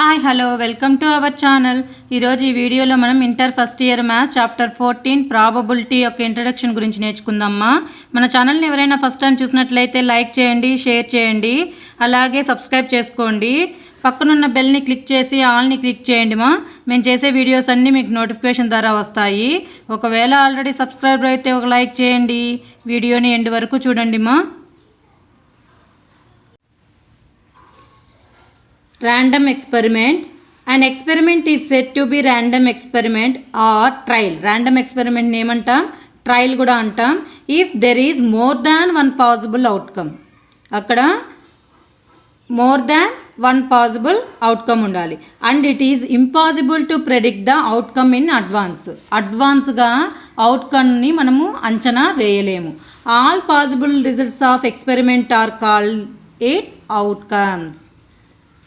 Hi hello welcome to our channel ఈరోజు ఈ వీడియోలో మనం inter first year maths chapter fourteen probability యొక్క ఇంట్రడక్షన్ గురించి నేర్చుకుందామా? మన ఛానల్ని ఎవరైనా ఫస్ట్ టైం చూసినట్లయితే లైక్ చేయండి షేర్ చేయండి అలాగే సబ్స్క్రైబ్ చేసుకోండి. పక్కనున్న బెల్ని క్లిక్ చేసి ఆల్ని క్లిక్ చేయండి మా. మేము చేసే వీడియోస్ అన్నీ మీకు నోటిఫికేషన్ ద్వారా వస్తాయి. ఒకవేళ ఆల్రెడీ సబ్స్క్రైబర్ అయితే ఒక లైక్ చేయండి. వీడియోని ఎండ్ వరకు చూడండి మా. Random experiment. An experiment is said to be random experiment or trial. Random experiment అంటాం ట్రయల్ కూడా అంటాం. If there is more than one possible outcome అక్కడ more than one possible outcome ఉండాలి. And it is impossible to predict the outcome in advance అడ్వాన్స్గా అవుట్కమ్ని మనము అంచనా వేయలేము. All possible results of experiment are called its outcomes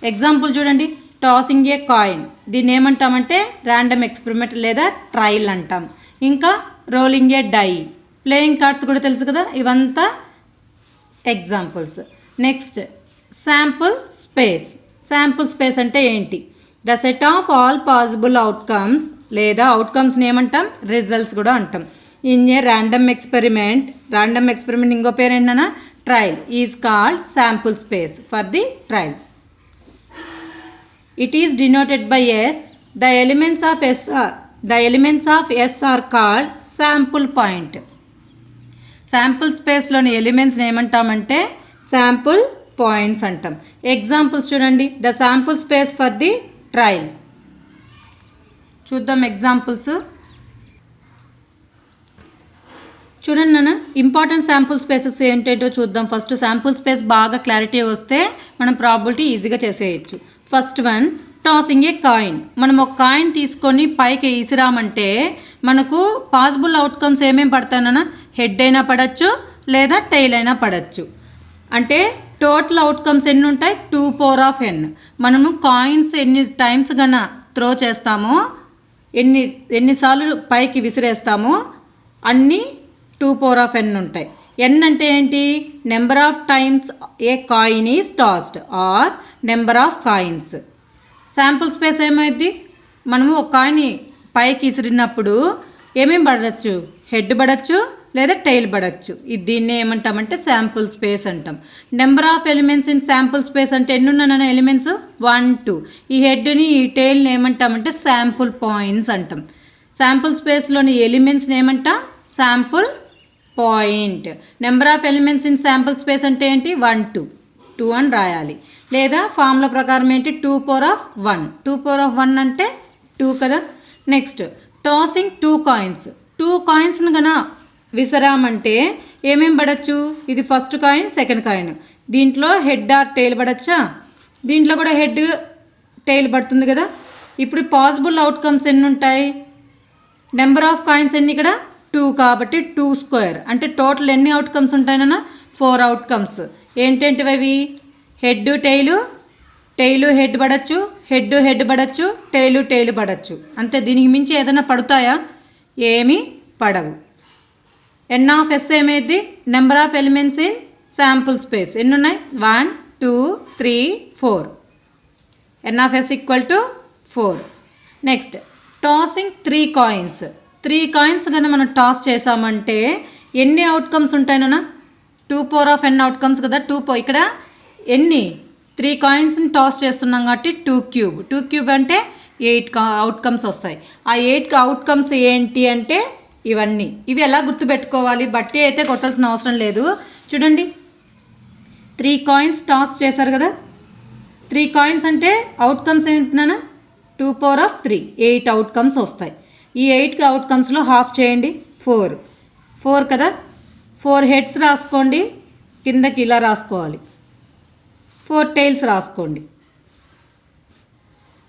example చూడండి. Tossing a coin దీన్ని ఏమంటామంటే random experiment లేదా ట్రయల్ అంటాం. ఇంకా rolling a die playing cards కూడా తెలుసు కదా? ఇవంతా examples next sample space sample space అంటే ఏంటి? The set of all possible outcomes లేదా అవుట్కమ్స్ని ఏమంటాం? రిజల్ట్స్ కూడా అంటాం. In a random experiment random experiment ఇంకో పేరు ఏంటన్నా trial is called sample space for the trial it is denoted by s. The elements of s are the elements of s are called sample point. Sample స్పేస్లోని ఎలిమెంట్స్ని ఏమంటామంటే sample points అంటాం. Examples చూడండి. The sample space for the trial చూద్దాం examples చూడండి నాన్న important sample spaces ఏంటంటో చూద్దాం. First sample space బాగా క్లారిటీ వస్తే మనం ప్రాబిలిటీ ఈజీగా చేసేయచ్చు. First one tossing a coin మనం ఒక కాయిన్ తీసుకొని పైకి ఇసిరామంటే మనకు పాసిబుల్ అవుట్కమ్స్ ఏమేమి పడతానన్నా హెడ్ అయినా పడచ్చు లేదా టైల్ అయినా పడచ్చు. అంటే టోటల్ అవుట్కమ్స్ ఎన్ని ఉంటాయి? టూ పవర్ ఆఫ్ ఎన్ మనము కాయిన్స్ ఎన్ని టైమ్స్ గన త్రో చేస్తామో ఎన్ని ఎన్నిసార్లు పైకి విసిరేస్తామో అన్నీ టూ పవర్ ఆఫ్ ఎన్ ఉంటాయి. ఎన్ అంటే ఏంటి? Number of times a coin is tossed or number of coins sample space ఏమైద్ది? మనము ఒక కాయిన్ పైకి ఇసిరినప్పుడు ఏమేమి పడవచ్చు హెడ్ పడచ్చు లేదా టైల్ పడచ్చు. ఇది దీన్ని ఏమంటామంటే శాంపుల్ స్పేస్ అంటాం. Number of elements in sample space అంటే ఎన్ని ఉన్నాయన్న ఎలిమెంట్స్ వన్ టూ ఈ హెడ్ని ఈ టైల్ని ఏమంటామంటే శాంపుల్ పాయింట్స్ అంటాం. శాంపుల్ స్పేస్లోని ఎలిమెంట్స్ని ఏమంటాం? Sample point number of elements in sample space అంటే ఏంటి? వన్ టూ టూ అని రాయాలి. లేదా ఫార్ములా ప్రకారం ఏంటి? Two power of one. Two power of one అంటే టూ కదా? Next tossing two coins two కాయిన్స్ను కన విసరామంటే ఏమేం పడచ్చు? ఇది ఫస్ట్ కాయిన్ సెకండ్ కాయిన్ దీంట్లో హెడ్ ఆర్ టైల్ పడచ్చా? దీంట్లో కూడా హెడ్ టైల్ పడుతుంది కదా? ఇప్పుడు పాసిబుల్ అవుట్కమ్స్ ఎన్ని ఉంటాయి నెంబర్ ఆఫ్ కాయిన్స్ ఎన్ని ఇక్కడ? టూ కాబట్టి టూ స్క్వేర్ అంటే టోటల్ ఎన్ని అవుట్కమ్స్ ఉంటాయన్నా ఫోర్ అవుట్కమ్స్ ఏంటేంటివి అవి హెడ్ టైలు టైలు హెడ్ పడచ్చు హెడ్ హెడ్ పడచ్చు టైలు టైలు పడచ్చు. అంతే దీనికి మించి ఏదైనా పడతాయా? ఏమీ పడవు. ఎన్ ఆఫ్ ఎస్ ఏమైంది number of elements in sample space ఎన్ని ఉన్నాయి one two three four N of S equal to four next tossing three coins three coins కన్నా మనం టాస్ చేసామంటే ఎన్ని outcomes ఉంటాయినా two power of N outcomes కదా? Two పో ఇక్కడ ఎన్ని? త్రీ కాయిన్స్ని టాస్ చేస్తున్నాం కాబట్టి టూ క్యూబ్ టూ క్యూబ్ అంటే ఎయిట్ అవుట్కమ్స్ వస్తాయి. ఆ ఎయిట్ అవుట్కమ్స్ ఏంటి అంటే ఇవన్నీ. ఇవి ఎలా గుర్తుపెట్టుకోవాలి? బట్టి అయితే కొట్టాల్సిన అవసరం లేదు. చూడండి. త్రీ కాయిన్స్ టాస్ చేశారు కదా? త్రీ కాయిన్స్ అంటే అవుట్కమ్స్ ఏంటన్నా two power of three eight outcomes వస్తాయి. ఈ ఎయిట్ అవుట్కమ్స్లో హాఫ్ చేయండి. ఫోర్ ఫోర్ కదా? ఫోర్ హెడ్స్ రాసుకోండి. కిందకి ఇలా రాసుకోవాలి. ఫోర్ టైల్స్ రాసుకోండి.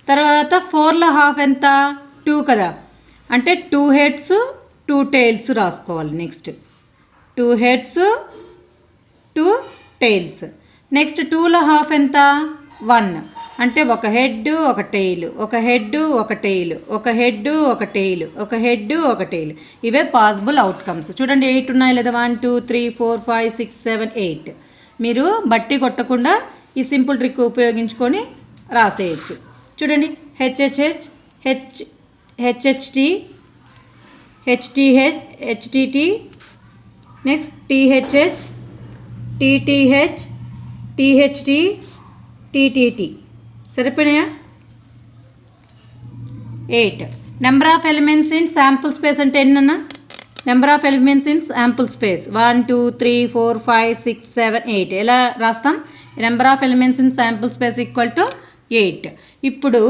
తర్వాత ఫోర్లో హాఫ్ ఎంత? టూ కదా. అంటే టూ హెడ్స్ టూ టైల్స్ రాసుకోవాలి next. Two heads two tails. Next టూలో హాఫ్ ఎంత? వన్. అంటే ఒక హెడ్ ఒక టెయిల్ ఒక హెడ్ ఒక టెయిల్ ఒక హెడ్ ఒక టెయిల్ ఒక హెడ్ ఒక టెయిల్ ఇవే పాసిబుల్ అవుట్కమ్స్. చూడండి ఎయిట్ ఉన్నాయి లేదా? One two three four five six seven eight. మీరు బట్టి కొట్టకుండా ఈ సింపుల్ ట్రిక్ ఉపయోగించుకొని రాసేయచ్చు. చూడండి H H H H H H T H T H H T T next T H H T T H T H T T T T. సరిపోయినాయా? Eight. Number of elements in sample space అంటే ఎన్నన్నా? Number of elements in sample space one two three four five six seven eight ఎలా రాస్తాం? Number of elements in sample space equal to eight ఇప్పుడు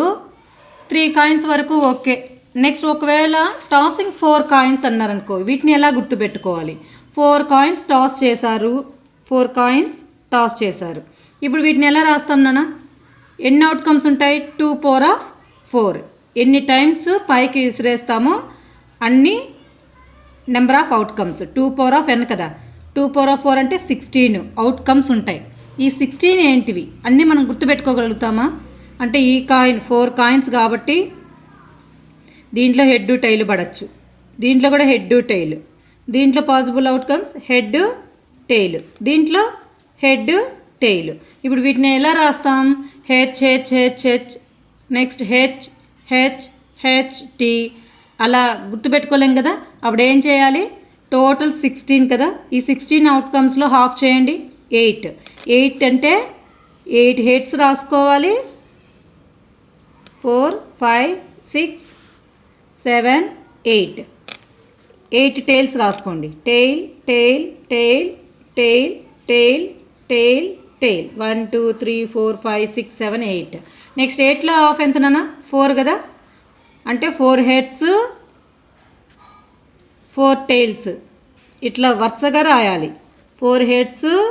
three coins వరకు okay next ఒకవేళ tossing four coins అన్నారనుకో వీటిని ఎలా గుర్తుపెట్టుకోవాలి? ఫోర్ కాయిన్స్ టాస్ చేశారు. ఫోర్ కాయిన్స్ టాస్ చేశారు. ఇప్పుడు వీటిని ఎలా రాస్తాం నాన్న? ఎన్ని అవుట్కమ్స్ ఉంటాయి. టూ పవర్ ఆఫ్ ఫోర్ ఎన్ని టైమ్స్ పైకి విసిరేస్తామో అన్ని number of outcomes two power of N కదా. టూ పవర్ ఆఫ్ ఫోర్ అంటే సిక్స్టీన్ అవుట్కమ్స్ ఉంటాయి. ఈ సిక్స్టీన్ ఏంటివి? అన్నీ మనం గుర్తుపెట్టుకోగలుగుతామా? అంటే ఈ కాయిన్ ఫోర్ కాయిన్స్ కాబట్టి దీంట్లో హెడ్ టైల్ పడచ్చు. దీంట్లో కూడా హెడ్ టైల్ దీంట్లో పాసిబుల్ అవుట్కమ్స్ హెడ్ టైల్ దీంట్లో హెడ్ టైల్ ఇప్పుడు వీటిని ఎలా రాస్తాం? H H H H next H H H T అలా గుర్తుపెట్టుకోలేం కదా? అప్పుడు ఏం చేయాలి? టోటల్ సిక్స్టీన్ కదా? ఈ సిక్స్టీన్ అవుట్కమ్స్లో హాఫ్ చేయండి. ఎయిట్. ఎయిట్ అంటే ఎయిట్ హెడ్స్ రాసుకోవాలి. Four five six seven eight. Eight tails రాసుకోండి. Tail tail tail tail tail tail tail. One two three four five six seven eight. Next ఎయిట్లో half ఎంత నాన్న? ఫోర్ కదా? అంటే ఫోర్ హెడ్స్ ఫోర్ టైల్స్. ఇట్లా వరుసగా రాయాలి. Four heads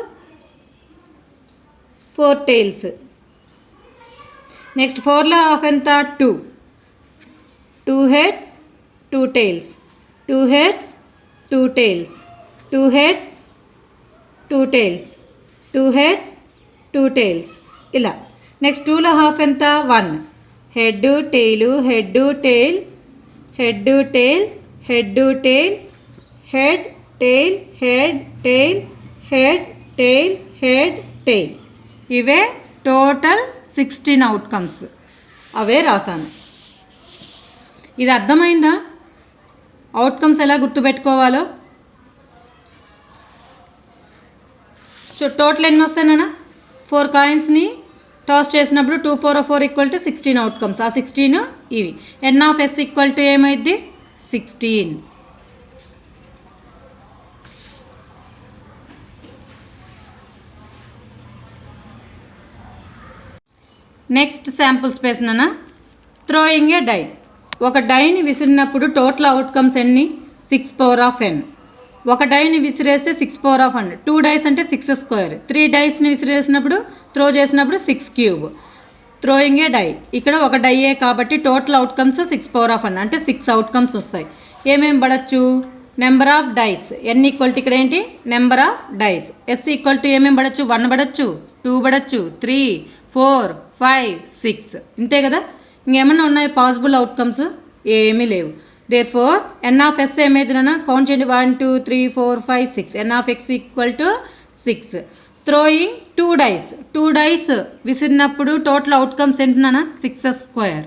four tails next ఫోర్లో హాఫ్ ఎంత two two heads two tails two heads two tails two heads two tails two heads two tails ఇలా నెక్స్ట్ టూలో హాఫ్ ఎంత one head tail head tail head tail head tail head tail head tail head tail head tail ఇవే total sixteen outcomes అవే రాశాను. ఇది అర్థమైందా? Outcomes ఎలా గుర్తుపెట్టుకోవాలో? సో టోటల్ ఎన్ని వస్తాయన్నా ఫోర్ కాయిన్స్ని టాస్ చేసినప్పుడు two four four equal to sixteen outcomes ఆ సిక్స్టీన్ ఇవి. N of S equal to ఏమైద్ది? Sixteen next sample space నాన్న థ్రోయింగ్ ఏ డై ఒక డైని విసిరినప్పుడు టోటల్ అవుట్కమ్స్ ఎన్ని? సిక్స్ పవర్ ఆఫ్ ఎన్ ఒక డైని విసిరేస్తే six power of N two dice అంటే సిక్స్ స్క్వేర్ త్రీ డైస్ని విసిరేసినప్పుడు త్రో చేసినప్పుడు six cube throwing a die ఇక్కడ ఒక డైయే కాబట్టి total outcomes six power of N అంటే సిక్స్ అవుట్కమ్స్ వస్తాయి. ఏమేమి పడచ్చు? Number of dice n equal to ఇక్కడ ఏంటి? Number of dice is equal to ఏమేమి పడచ్చు? వన్ పడచ్చు? Two పడచ్చు? Three four five six. ఇంతే కదా? ఇంకేమన్నా ఉన్నాయి పాసిబుల్ అవుట్కమ్స్? ఏమీ లేవు. There four N of S ఏమైందినా కౌంట్ చేయండి. One two three four five six n of x equal to six throwing two dice two dice విసిరినప్పుడు total outcomes ఏంటినా six square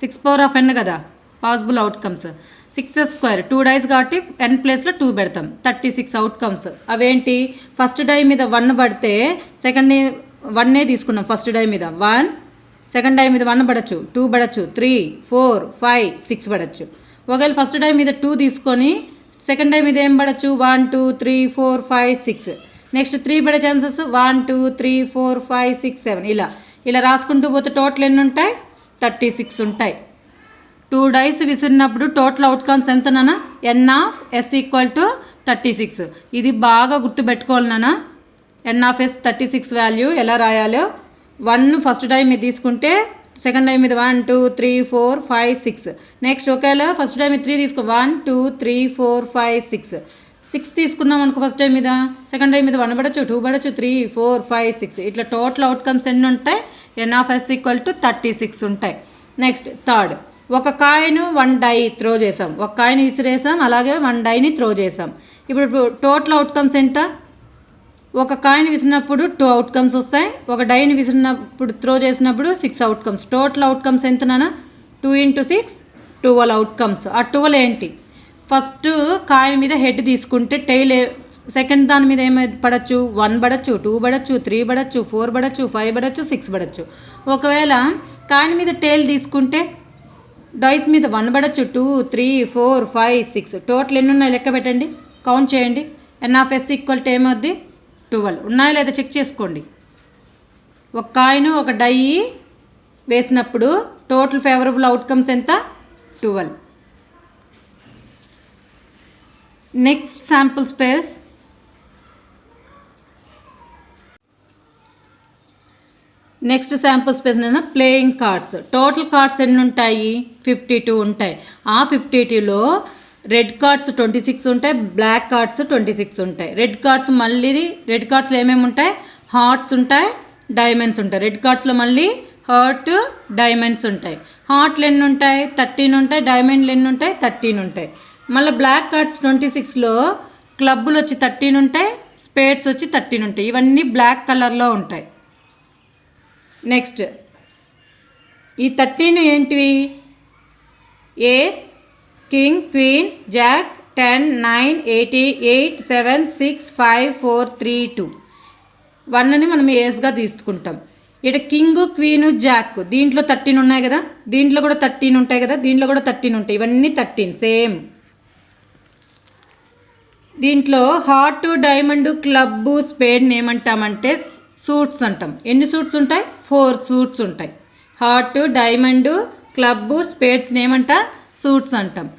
six power of n కదా? Possible outcomes six square two dice కాబట్టి ఎన్ ప్లేస్లో two పెడతాం. Thirty six outcomes అవేంటి? First die మీద one పడితే second వన్నే తీసుకున్నాం first die మీద. వన్ సెకండ్ డై మీద వన్ పడచ్చు. టూ పడచ్చు. త్రీ ఫోర్ ఫైవ్ సిక్స్ పడచ్చు. ఒకవేళ ఫస్ట్ డై మీద టూ తీసుకొని సెకండ్ డై మీద ఏం పడచ్చు? One two three four five six next three పడే chances one two three four five six seven ఇలా. ఇలా రాసుకుంటూ పోతే టోటల్ ఎన్ని ఉంటాయి? థర్టీ సిక్స్ ఉంటాయి. టూ డైస్ విసిరినప్పుడు టోటల్ అవుట్కమ్స్ ఎంతనా n of S equal to thirty six ఇది బాగా గుర్తుపెట్టుకోవాలి నాన్న. N of S thirty six value ఎలా రాయాలో? వన్ ఫస్ట్ టైం మీద తీసుకుంటే సెకండ్ టైం మీద one two three four five six next ఒకవేళ ఫస్ట్ టైం మీద త్రీ తీసుకో. One two three four five six six తీసుకున్నాం అనుకో ఫస్ట్ టైం మీద. సెకండ్ టైం మీద వన్ పడచ్చు టూ పడచ్చు త్రీ ఫోర్ ఫైవ్ సిక్స్ ఇట్లా టోటల్ అవుట్కమ్స్ ఎన్ని ఉంటాయి? N of S equal to thirty six ఉంటాయి. నెక్స్ట్ థర్డ్ ఒక కాయిన్ వన్ డై త్రో చేసాం ఒక కాయిన్ విసిరేసాం అలాగే వన్ డైని త్రో చేసాం ఇప్పుడు టోటల్ అవుట్కమ్స్ ఎంత? ఒక కాయిన్ విసిరినప్పుడు టూ అవుట్కమ్స్ వస్తాయి. ఒక డైన్ విసిరినప్పుడు త్రో చేసినప్పుడు సిక్స్ అవుట్కమ్స్ టోటల్ అవుట్కమ్స్ ఎంతనా two into six twelve outcomes ఆ టువల్ ఏంటి? ఫస్ట్ కాయిన్ మీద హెడ్ తీసుకుంటే టైల్ సెకండ్ దాని మీద ఏమై పడచ్చు? వన్ పడచ్చు టూ పడచ్చు త్రీ పడచ్చు ఫోర్ పడచ్చు ఫైవ్ పడచ్చు సిక్స్ పడచ్చు. ఒకవేళ కాయిన్ మీద టైల్ తీసుకుంటే డైస్ మీద one పడచ్చు two three four five six total ఎన్ని ఉన్నాయి? లెక్క పెట్టండి. కౌంట్ చేయండి. N of S equal to ఏమవుద్ది ట్వెల్వ్. ఉన్నాయో లేదా చెక్ చేసుకోండి. ఒక కాయిన్ ఒక డై వేసినప్పుడు టోటల్ ఫేవరబుల్ అవుట్కమ్స్ ఎంత? Twelve. Next sample space. Next sample space నేను ప్లేయింగ్ కార్డ్స్. టోటల్ కార్డ్స్ ఎన్ని ఉంటాయి ఫిఫ్టీ టూ ఉంటాయి. ఆ ఫిఫ్టీ టూలో రెడ్ కార్డ్స్ ట్వంటీ సిక్స్ ఉంటాయి బ్లాక్ కార్డ్స్ ట్వంటీ సిక్స్ ఉంటాయి. రెడ్ కార్డ్స్ మళ్ళీ రెడ్ కార్డ్స్లో ఏమేమి ఉంటాయి? హార్ట్స్ ఉంటాయి డైమండ్స్ ఉంటాయి. రెడ్ కార్డ్స్లో మళ్ళీ హార్ట్ డైమండ్స్ ఉంటాయి. హార్ట్లు ఎన్ని ఉంటాయి? థర్టీన్ ఉంటాయి. డైమండ్లు ఎన్ని ఉంటాయి? థర్టీన్ ఉంటాయి. మళ్ళీ బ్లాక్ కార్డ్స్ ట్వంటీ సిక్స్లో క్లబ్బులు వచ్చి థర్టీన్ ఉంటాయి స్పేడ్స్ వచ్చి థర్టీన్ ఉంటాయి. ఇవన్నీ బ్లాక్ కలర్లో ఉంటాయి. నెక్స్ట్ ఈ థర్టీన్ ఏంటివి? Ace king queen jack ten nine eighty eight seven six five four three two వన్ని మనం ఏస్గా తీసుకుంటాం. ఇక్కడ కింగ్ క్వీను జాక్ దీంట్లో థర్టీన్ ఉన్నాయి కదా? దీంట్లో కూడా థర్టీన్ ఉంటాయి కదా? దీంట్లో కూడా థర్టీన్ ఉంటాయి. ఇవన్నీ థర్టీన్ సేమ్ దీంట్లో హార్ట్ డైమండ్ క్లబ్ స్పేడ్ని ఏమంటామంటే సూట్స్ అంటాం. ఎన్ని సూట్స్ ఉంటాయి? ఫోర్ సూట్స్ ఉంటాయి. హార్ట్ డైమండ్ క్లబ్ స్పేడ్స్ని ఏమంట సూట్స్ అంటాం.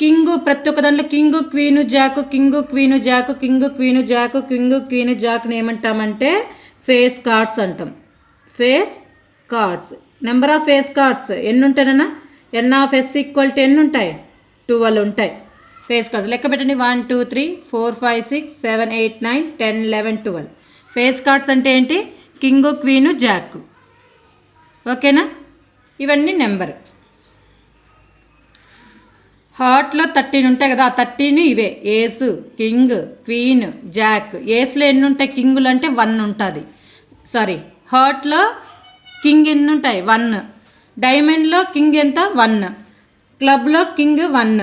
కింగ్ ప్రతి ఒక్క దాంట్లో king queen jack king queen jack king queen jack king queen జాక్ని ఏమంటామంటే ఫేస్ కార్డ్స్ అంటాం. Face cards. Number of face cards. ఎన్ని ఉంటాయన్నా n of S equal to ఎన్ని ఉంటాయి? ట్వెల్వ్ ఉంటాయి. ఫేస్ కార్డ్స్ లెక్క పెట్టండి. One two three four five six seven eight nine ten eleven twelve face cards అంటే ఏంటి? కింగ్ క్వీను జాక్ ఓకేనా ఇవన్నీ నెంబర్ హార్ట్లో థర్టీన్ ఉంటాయి కదా ఆ థర్టీన్ ఇవే. Ace king queen jack. ఏస్లో ఎన్ని ఉంటాయి కింగులు అంటే వన్ ఉంటుంది. సారీ హార్ట్లో కింగ్ ఎన్ని ఉంటాయి వన్. డైమండ్లో కింగ్ ఎంత? వన్. క్లబ్లో కింగ్ వన్.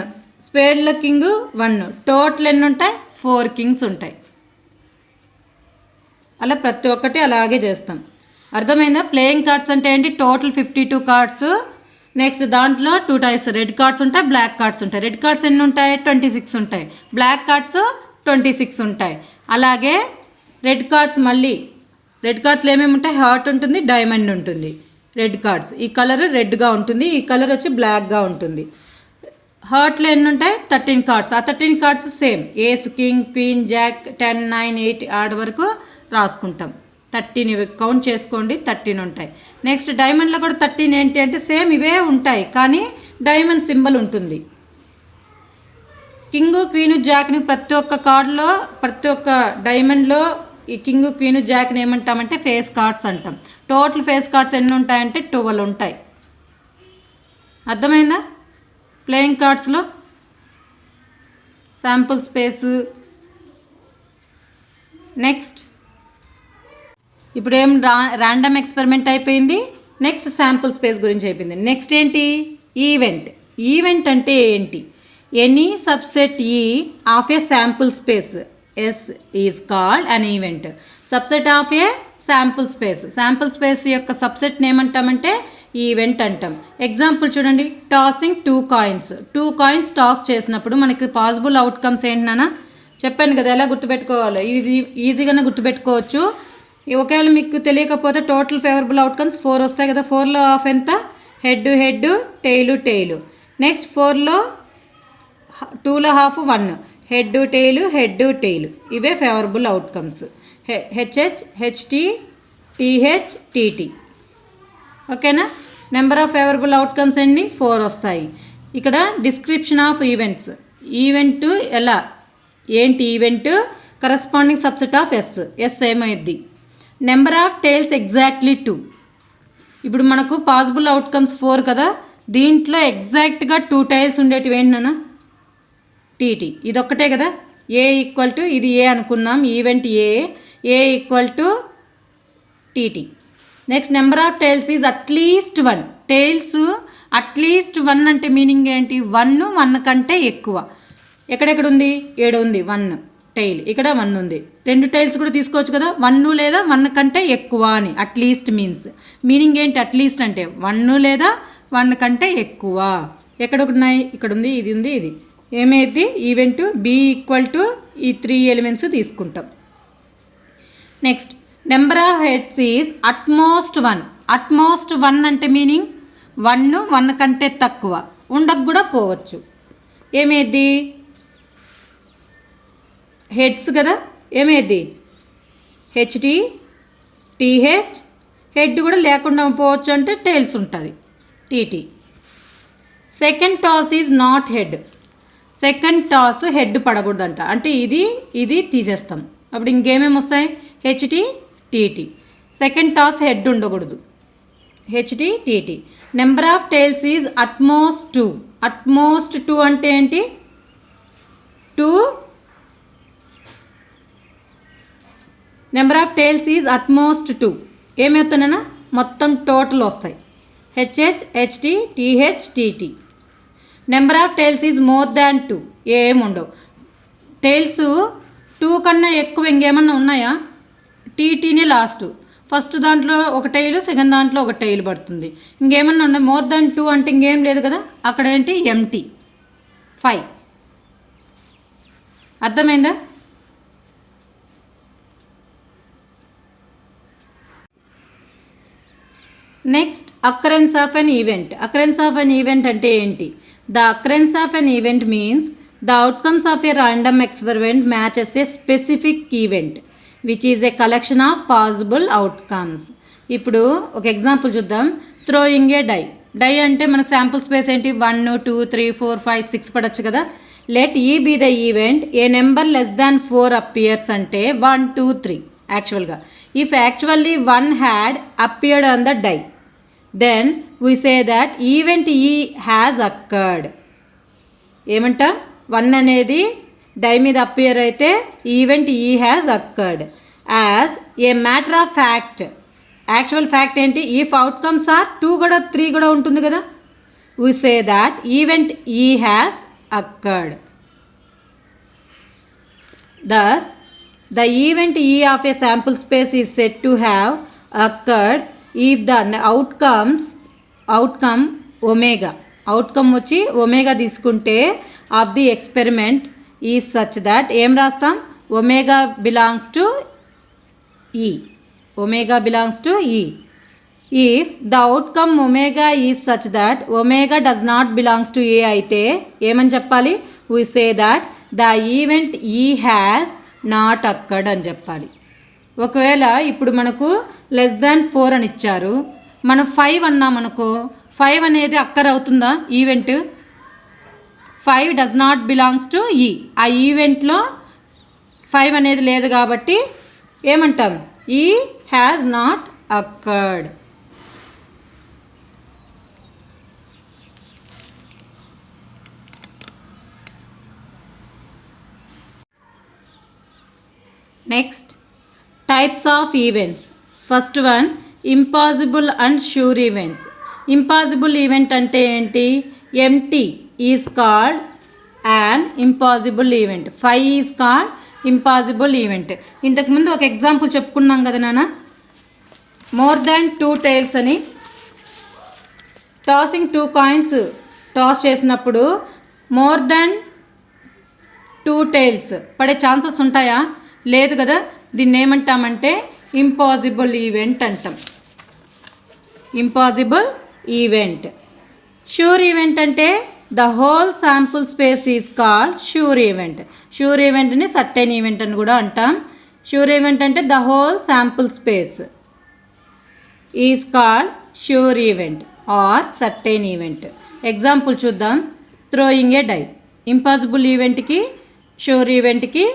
స్పేడ్లో కింగ్ వన్. టోటల్ ఎన్ని ఉంటాయి ఫోర్ కింగ్స్ ఉంటాయి. అలా ప్రతి ఒక్కటి అలాగే చేస్తాం. అర్థమైందా? ప్లేయింగ్ కార్డ్స్ అంటే ఏంటి? Total fifty two cards. Next దాంట్లో టూ టైప్స్ రెడ్ కార్డ్స్ ఉంటాయి బ్లాక్ కార్డ్స్ ఉంటాయి. రెడ్ కార్డ్స్ ఎన్ని ఉంటాయి? ట్వంటీ సిక్స్ ఉంటాయి. బ్లాక్ కార్డ్స్ ట్వంటీ సిక్స్ ఉంటాయి. అలాగే రెడ్ కార్డ్స్ మళ్ళీ రెడ్ కార్డ్స్లో ఏమేమి ఉంటాయి? హార్ట్ ఉంటుంది డైమండ్ ఉంటుంది. రెడ్ కార్డ్స్ ఈ కలర్ రెడ్గా ఉంటుంది ఈ కలర్ వచ్చి బ్లాక్గా ఉంటుంది. హార్ట్లో ఎన్ని ఉంటాయి? థర్టీన్ కార్డ్స్ ఆ thirteen cards same ace king queen jack ten nine eight ఆడ వరకు రాసుకుంటాం. థర్టీన్ ఇవి కౌంట్ చేసుకోండి థర్టీన్ ఉంటాయి. నెక్స్ట్ డైమండ్లో కూడా థర్టీన్ ఏంటి అంటే సేమ్ ఇవే ఉంటాయి కానీ డైమండ్ సింబల్ ఉంటుంది. కింగ్ క్వీను జాక్ని ప్రతి ఒక్క కార్డులో ప్రతి ఒక్క డైమండ్లో ఈ కింగ్ క్వీను జాక్ని ఏమంటామంటే ఫేస్ కార్డ్స్ అంటాం. టోటల్ ఫేస్ కార్డ్స్ ఎన్ని ఉంటాయంటే ట్వెల్వ్ ఉంటాయి. అర్థమైందా? ప్లేయింగ్ కార్డ్స్లో శాంపుల్ స్పేసు నెక్స్ట్ ఇప్పుడు ఏం రా ర్యాండమ్ ఎక్స్పెరిమెంట్ అయిపోయింది. నెక్స్ట్ శాంపుల్ స్పేస్ గురించి అయిపోయింది. నెక్స్ట్ ఏంటి? ఈవెంట్ ఈవెంట్ అంటే ఏంటి? Any subset E of a sample space S is called an event subset of a sample space sample space యొక్క సబ్సెట్ని ఏమంటామంటే ఈవెంట్ అంటాం. ఎగ్జాంపుల్ చూడండి. Tossing two coins two coins toss చేసినప్పుడు మనకి పాసిబుల్ అవుట్కమ్స్ ఏంటన్నా చెప్పాను కదా ఎలా గుర్తుపెట్టుకోవాలి? ఈజీ ఈజీగానే గుర్తుపెట్టుకోవచ్చు. ఒకవేళ మీకు తెలియకపోతే టోటల్ ఫేవరబుల్ అవుట్కమ్స్ ఫోర్ వస్తాయి కదా. ఫోర్లో ఆఫ్ ఎంత? Head head tail tail next ఫోర్లో టూలో half one head tail head tail ఇవే favourable outcomes HH HT TH TT ఓకేనా? నెంబర్ ఆఫ్ ఫేవరబుల్ అవుట్కమ్స్ అన్ని ఫోర్ వస్తాయి. ఇక్కడ డిస్క్రిప్షన్ ఆఫ్ ఈవెంట్స్ ఈవెంట్ ఎలా? ఏంటి event corresponding subset of S S ఏమైద్ది number of tails exactly two ఇప్పుడు మనకు possible outcomes four కదా. దీంట్లో ఎగ్జాక్ట్గా టూ టైల్స్ ఉండేటివి ఏంటన్నా టీటీ ఇది ఒక్కటే కదా. ఏ ఈక్వల్ టు ఇది ఏ అనుకుందాం. Event A A equal to TT next number of tails is at least one tails at least one అంటే మీనింగ్ ఏంటి? వన్ వన్ కంటే ఎక్కువ. ఎక్కడెక్కడ ఉంది ఏడు ఉంది వన్ టైల్. ఇక్కడ వన్ ఉంది. రెండు టైల్స్ కూడా తీసుకోవచ్చు కదా? వన్ లేదా వన్ కంటే ఎక్కువ అని. అట్లీస్ట్ మీన్స్ మీనింగ్ ఏంటి? అట్లీస్ట్ అంటే వన్ లేదా వన్ కంటే ఎక్కువ. ఎక్కడ ఉన్నాయి? ఇక్కడ ఉంది ఇది ఉంది ఇది. ఏమైంది ఈవెంట్ బి ఈక్వల్ టు ఈ త్రీ ఎలిమెంట్స్ తీసుకుంటాం. Next number of heads is at most one at most one అంటే మీనింగ్ వన్ వన్ కంటే తక్కువ. ఉండకు కూడా పోవచ్చు. ఏమేది హెడ్స్ కదా? ఏమేది హెచ్టి టీహెచ్ హెడ్ కూడా లేకుండా పోవచ్చు అంటే టైల్స్ ఉంటుంది. TT second toss is not head. Second toss head పడకూడదంట. అంటే ఇది ఇది తీసేస్తాం. అప్పుడు ఇంకేమేమి వస్తాయి? HT TT second toss head ఉండకూడదు. HT TT number of tails is at most two. At most two అంటే ఏంటి? Two number of tails is at most two. ఏమవుతున్నానా మొత్తం టోటల్ వస్తాయి. HH HT TH TT number of tails is more than two. ఏముండవు tails two కన్నా ఎక్కువ ఇంకేమన్నా ఉన్నాయా? టీటీనే last. First దాంట్లో ఒక టైలు సెకండ్ దాంట్లో ఒక టైలు పడుతుంది. ఇంకేమన్నా ఉన్నాయి మోర్ దాన్ టూ అంటే ఇంకేం లేదు కదా? అక్కడ ఏంటి? ఎంటీ ఫైవ్ అర్థమైందా? Next occurrence of an event occurrence of an event అంటే ఏంటి? The occurrence of an event means the outcomes of a random experiment matches a specific event which is a collection of possible outcomes ఇప్పుడు ఒక example చూద్దాం. Throwing a die die అంటే మనకు sample space ఏంటి? One two three four five six పడచ్చు కదా. Let E be the event a number less than four appears అంటే one two three యాక్చువల్గా if actually one had appeared on the die then we say that event E has occurred ఏమంట? One అనేది die మీద appear అయితే event E has occurred as a matter of fact actual fact ఏంటి? If outcomes are two కూడా three కూడా ఉంటుంది కదా. We say that event E has occurred thus the event E of a sample space is set to have occurred if the outcomes outcome omega outcome వచ్చి omega తీసుకుంటే of the experiment E such that ఏం రాస్తాం? Omega belongs to E omega belongs to E if the outcome omega is such that omega does not belongs to A అయితే ఏమని చెప్పాలి? We say that the event E has not occurred అని చెప్పాలి. ఒకవేళ ఇప్పుడు మనకు లెస్ దాన్ ఫోర్ అని ఇచ్చారు మనం ఫైవ్ అన్నామనుకో ఫైవ్ అనేది అక్కర్ అవుతుందా event five does not belongs to E ఆ ఈవెంట్లో ఫైవ్ అనేది లేదు కాబట్టి ఏమంటాం? E has not occurred next types of events first one impossible and sure events impossible event అంటే ఏంటి? Empty is called an impossible event five is called impossible event ఇంతకుముందు ఒక ఎగ్జాంపుల్ చెప్పుకున్నాం కదా నాన్న మోర్ దాన్ టూ టైల్స్ అని. Tossing two coins toss చేసినప్పుడు more than two tails పడే ఛాన్సెస్ ఉంటాయా? లేదు కదా? దీన్ని ఏమంటామంటే ఇంపాసిబుల్ ఈవెంట్ అంటాం. ఇంపాసిబుల్ ఈవెంట్ షూర్ ఈవెంట్ అంటే the whole sample space is called sure event sure ఈవెంట్ని certain event అని కూడా అంటాం. షూర్ ఈవెంట్ అంటే the whole sample space is called sure event or certain event example చూద్దాం. Throwing a die impossible ఈవెంట్కి sure ఈవెంట్కి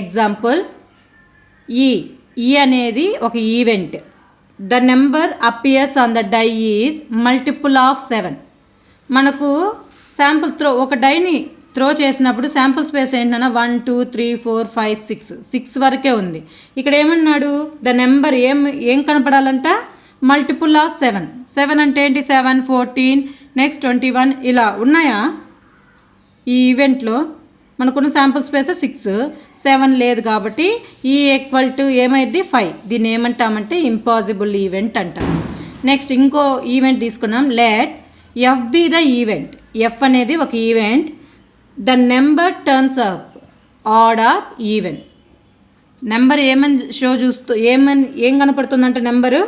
example ఈ ఈ అనేది ఒక event the number appears on the die is multiple of seven మనకు sample throw ఒక డైని త్రో చేసినప్పుడు శాంపుల్ స్పేస్ ఏంటన్నా one two three four five six six వరకే ఉంది. ఇక్కడ ఏమన్నాడు? ద నెంబర్ ఏం ఏం కనపడాలంట? మల్టిపుల్ ఆఫ్ సెవెన్ సెవెన్ అంటే ఏంటి? Seven fourteen next twenty one ఇలా ఉన్నాయా? ఈ ఈవెంట్లో మనకున్న శాంపుల్ స్పేస్ సిక్స్ సెవెన్ లేదు కాబట్టి ఈ ఈక్వల్ టు ఏమైంది ఫైవ్ దీన్ని ఏమంటామంటే ఇంపాసిబుల్ ఈవెంట్ అంటాం. నెక్స్ట్ ఇంకో ఈవెంట్ తీసుకున్నాం. Let F be the event F అనేది ఒక event the number turns up odd or even number ఏమని షో చూస్తూ ఏమని ఏం కనపడుతుందంటే నెంబరు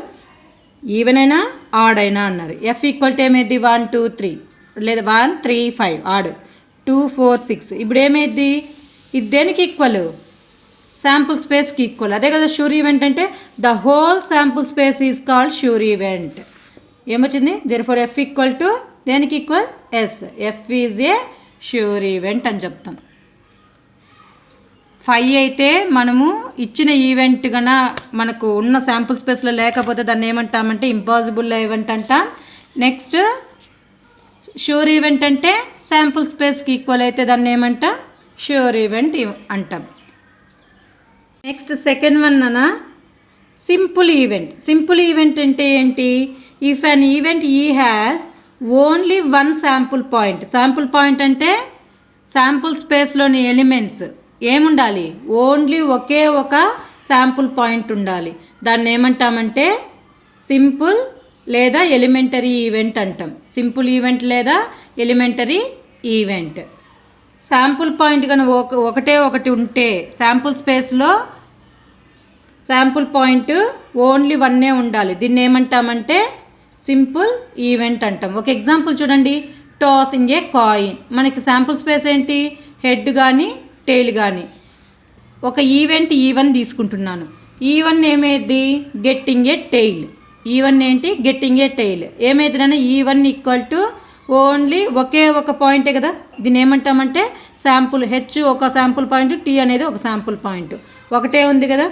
ఈవెన్ అయినా ఆడ్ అయినా అన్నారు. ఎఫ్ ఈక్వల్ టు ఏమైంది వన్ టూ త్రీ లేదా one three five odd two four six. ఇప్పుడు ఏమైద్ది ఇది దేనికి ఈక్వల్ శాంపుల్ స్పేస్కి ఈక్వల్ అదే కదా షూర్ ఈవెంట్ అంటే the whole sample space is called sure event ఏమొచ్చింది? There four F equal to దేనికి equal S F is a sure event అని చెప్తాం. ఫైవ్ అయితే మనము ఇచ్చిన ఈవెంట్ గన మనకు ఉన్న శాంపుల్ స్పేస్లో లేకపోతే దాన్ని ఏమంటామంటే ఇంపాసిబుల్ ఈవెంట్ అంటాం. నెక్స్ట్ షూర్ ఈవెంట్ అంటే శాంపుల్ స్పేస్కి ఈక్వల్ అయితే దాన్ని ఏమంటాం? షూర్ ఈవెంట్ అంటాం. నెక్స్ట్ సెకండ్ వన్ అనా సింపుల్ ఈవెంట్ సింపుల్ ఈవెంట్ అంటే ఏంటి? If an event E has only one sample point sample point అంటే శాంపుల్ స్పేస్లోని ఎలిమెంట్స్ ఏముండాలి? ఓన్లీ ఒకే ఒక శాంపుల్ పాయింట్ ఉండాలి. దాన్ని ఏమంటామంటే? సింపుల్ లేదా ఎలిమెంటరీ ఈవెంట్ అంటాం. సింపుల్ ఈవెంట్ లేదా ఎలిమెంటరీ ఈవెంట్. శాంపుల్ పాయింట్ కనుక ఒక ఒకటే ఒకటి ఉంటే శాంపుల్ స్పేస్లో శాంపుల్ పాయింట్ ఓన్లీ వన్నే ఉండాలి. దీన్ని ఏమంటామంటే సింపుల్ ఈవెంట్ అంటాం. ఒక ఎగ్జాంపుల్ చూడండి. Tossing a coin. మనకి శాంపుల్ స్పేస్ ఏంటి? హెడ్ కానీ టెయిల్ కానీ ఒక ఈవెంట్ ఈవెన్ తీసుకుంటున్నాను. Even ఏమేది getting a tail. E E one ఏంటి? Getting a tail ఏమైతేనైనా E one equal to only ఒకే ఒక పాయింటే కదా? దీన్ని ఏమంటామంటే శాంపుల్ హెచ్ ఒక శాంపుల్ పాయింట్ టీ అనేది ఒక శాంపుల్ పాయింట్ ఒకటే ఉంది కదా?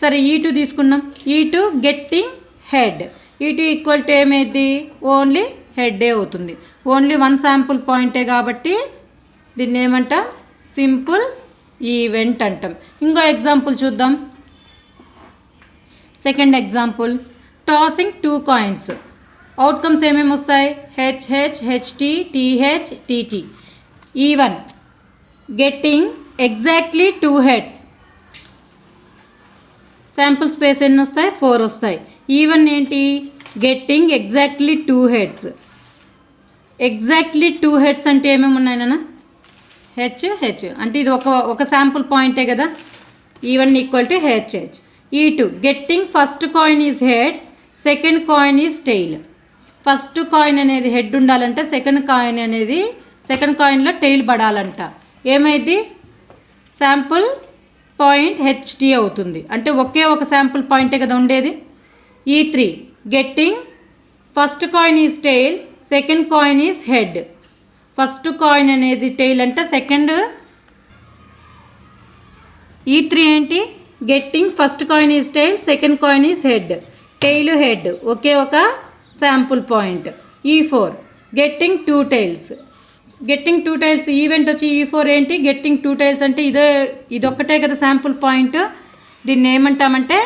సరే e ఈ టూ తీసుకున్నాం. E two getting head E two equal to ఏమైంది? ఓన్లీ హెడ్డే అవుతుంది. ఓన్లీ వన్ శాంపుల్ పాయింటే కాబట్టి దీన్ని ఏమంటాం? సింపుల్ ఈవెంట్ అంటాం. ఇంకో ఎగ్జాంపుల్ చూద్దాం. Second example tossing two coins. Outcomes ఏమేమి వస్తాయి? H H HT TH TT even getting exactly two heads sample space ఎన్ని వస్తాయి? ఫోర్ వస్తాయి. E ఈవెన్ ఏంటి? Getting exactly two heads exactly two heads అంటే ఏమేమి ఉన్నాయి నాన్న? హెచ్ హెచ్ అంటే ఇది ఒక ఒక శాంపుల్ పాయింటే కదా? Even equal to H H E two getting first coin is head second coin is tail first coin అనేది హెడ్ ఉండాలంటే సెకండ్ కాయిన్ అనేది సెకండ్ కాయిన్లో టెయిల్ పడాలంట. ఏమైంది? శాంపుల్ పాయింట్ హెచ్డి అవుతుంది. అంటే ఒకే ఒక శాంపుల్ పాయింటే కదా ఉండేది? E three getting first coin is tail second coin is head first coin అనేది టెయిల్ అంటే సెకండ్ ఈ త్రీ ఏంటి? Getting first coin is tail second coin is head tail head ఒకే ఒక sample point E four getting two tails getting two tails event వచ్చి e E four ఏంటి? Getting two tails అంటే ఇదే ఇదొక్కటే కదా sample point దీన్ని ఏమంటామంటే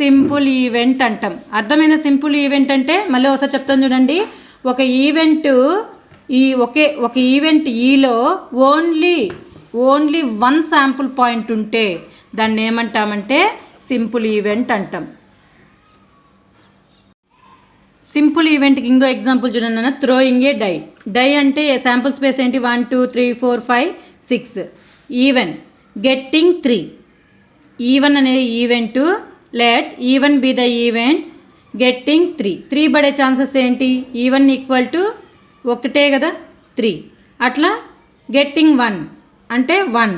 సింపుల్ ఈవెంట్ అంటాం. అర్థమైన సింపుల్ ఈవెంట్ అంటే? మళ్ళీ ఒకసారి చెప్తాను చూడండి. ఒక ఈవెంట్ ఈ ఒకే ఒక ఈవెంట్ ఈలో only only one sample point ఉంటే దాన్ని ఏమంటామంటే సింపుల్ ఈవెంట్ అంటాం. సింపుల్ ఈవెంట్కి ఇంకో ఎగ్జాంపుల్ చూడండి అన్న. థ్రోయింగ్ ఏ డై డై అంటే శాంపుల్ స్పేస్ ఏంటి? One two three four five six even getting three even అనేది event let even B the event getting three three పడే ఛాన్సెస్ ఏంటి? ఈవెన్ ఈక్వల్ టు ఒకటే కదా? త్రీ అట్లా గెట్టింగ్ వన్ అంటే one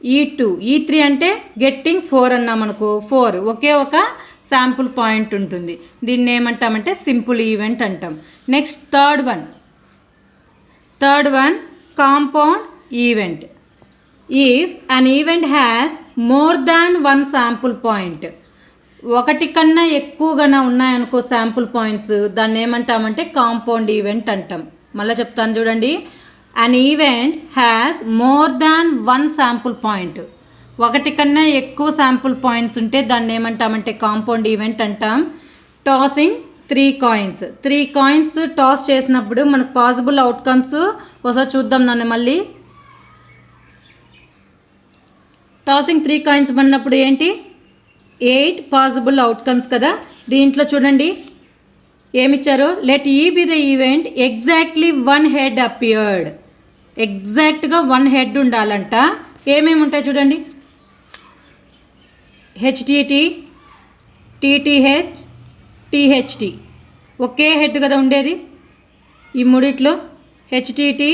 E two E three అంటే getting four అన్నాం అనుకో ఫోర్ ఒకే ఒక శాంపుల్ పాయింట్ ఉంటుంది. దీన్ని ఏమంటామంటే సింపుల్ ఈవెంట్ అంటాం. Next third one. Third one compound event. If an event has more than one sample point ఒకటి కన్నా ఎక్కువగానే ఉన్నాయనుకో శాంపుల్ పాయింట్స్ దాన్ని ఏమంటామంటే కాంపౌండ్ ఈవెంట్ అంటాం. మళ్ళీ చెప్తాను చూడండి. An event has more than one sample point ఒకటి కన్నా ఎక్కువ శాంపుల్ పాయింట్స్ ఉంటే దాన్ని ఏమంటామంటే కాంపౌండ్ ఈవెంట్ అంటాం. Tossing three coins. Three coins toss చేసినప్పుడు మనకు పాసిబుల్ అవుట్కమ్స్ ఒకసారి చూద్దాం నన్ను మళ్ళీ. టాసింగ్ త్రీ కాయిన్స్ పడినప్పుడు ఏంటి? ఎయిట్ పాసిబుల్ అవుట్కమ్స్ కదా. దీంట్లో చూడండి. ఏమిచ్చారు? Let E B the event exactly one head appeared. ఎగ్జాక్ట్గా వన్ హెడ్ ఉండాలంట. ఏమేమి ఉంటాయి చూడండి? హెచ్టిటి టీటీహెచ్ టీహెచ్టి ఒకే హెడ్ కదా ఉండేది? ఈ మూడిట్లో హెచ్టిటి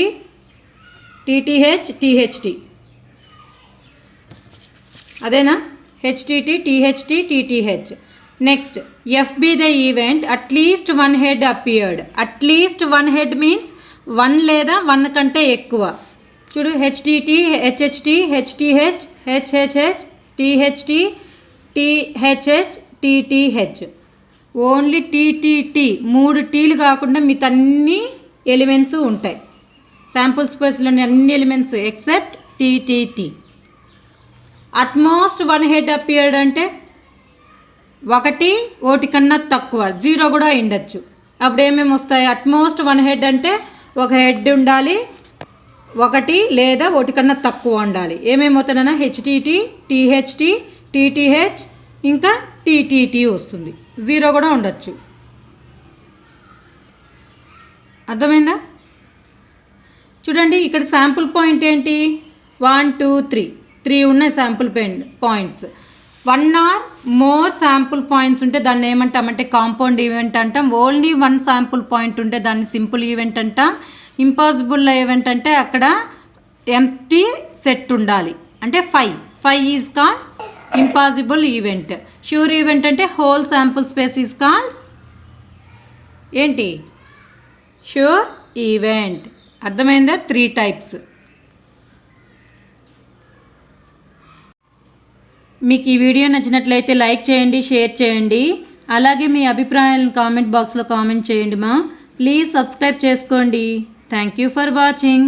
టీటీహెచ్ టీహెచ్టి అదేనా? HTT THT TTH next F be the event at least one head appeared at least one head means one లేదా వన్ కంటే ఎక్కువ. చూడు HTT HHT HTH HHH THT THH TTH only TTT మూడు టీలు కాకుండా మిగతా elements ఉంటాయి. శాంపుల్ స్పేస్లోని అన్ని elements except TTT at most one head appeared అంటే ఒకటి ఒకటి కన్నా తక్కువ జీరో కూడా ఉండొచ్చు. అప్పుడు ఏమేమి వస్తాయి? అట్మోస్ట్ వన్ హెడ్ అంటే ఒక హెడ్ ఉండాలి ఒకటి లేదా ఒకటి కన్నా తక్కువ ఉండాలి. ఏమేమి అవుతానన్నా హెచ్టిటి టీహెచ్టి టీటీహెచ్ ఇంకా టీటీటీ వస్తుంది. జీరో కూడా ఉండొచ్చు. అర్థమైందా? చూడండి ఇక్కడ శాంపుల్ పాయింట్ ఏంటి? One two three. త్రీ ఉన్నాయి sample points. One or more sample points ఉంటే దాన్ని ఏమంటామంటే కాంపౌండ్ ఈవెంట్ అంటాం. ఓన్లీ వన్ శాంపుల్ పాయింట్ ఉంటే దాన్ని సింపుల్ ఈవెంట్ అంటాం. ఇంపాసిబుల్ ఈవెంట్ అంటే అక్కడ ఎంటీ సెట్ ఉండాలి. అంటే ఫైవ్. ఫైవ్ ఈజ్ కా ఇంపాసిబుల్ ఈవెంట్ ష్యూర్ ఈవెంట్ అంటే whole sample space is called ఏంటి? ష్యూర్ ఈవెంట్ అర్థమైందా? త్రీ టైప్స్ మీకు ఈ వీడియో నచ్చినట్లయితే లైక్ చేయండి షేర్ చేయండి. అలాగే మీ అభిప్రాయాలను కామెంట్ బాక్స్లో కామెంట్ చేయండి మా. ప్లీజ్ సబ్స్క్రైబ్ చేసుకోండి. Thank you for watching